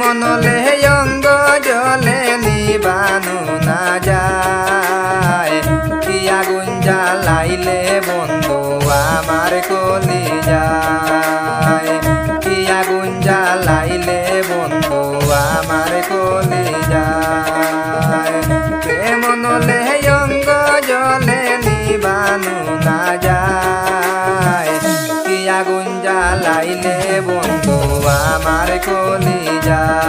মনলে অঙ্গ জলে নিবানু না যায়। কি আগুন জ্বালাইলে বন্ধু আমার কলি যায়। কি আগুন জ্বালাইলে বন্ধু আমার কলি যায়। প্রেম নলে অঙ্গ জলে নিবানু না যায়। কি আগুন জ্বালাইলে বন্ধু আমার কলি যায়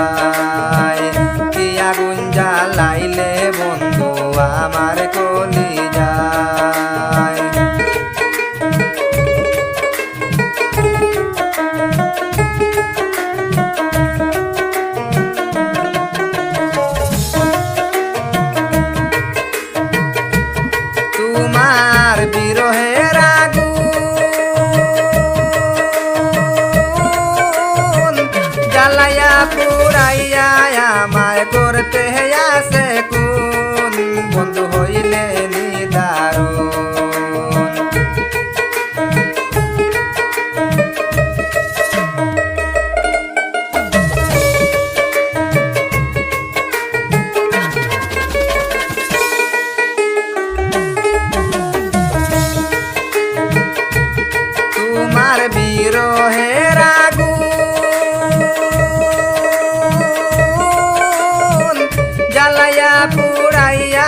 পুরাইয়া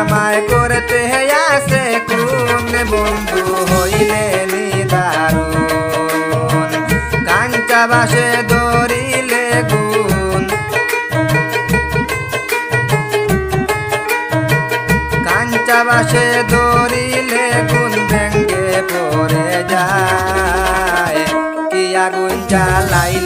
আমায় করতে কোন বন্ধু হইলে নিদারুন কাঞ্চা বাসে দরিলে গুণ। কাঞ্চা বাসে গুণ ভেঙ্গে পড়ে যায়। কি আগুন জ্বালাইলে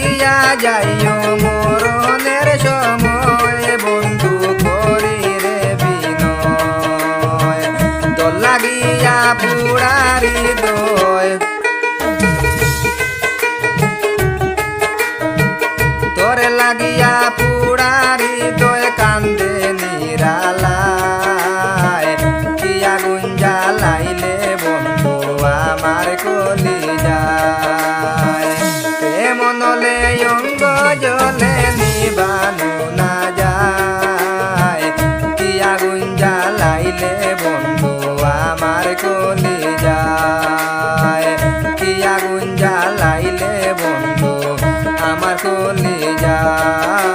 দিয়া যাইও মরণের সময়। বন্ধু করি রে বিনয়, দল লাগিয়া পুরারি দয়। তোরে লাগিয়া পুরারি দয় কান্দে নিরালায়, কিয়া গুঞ্জা লাইলে আমার কলি যায়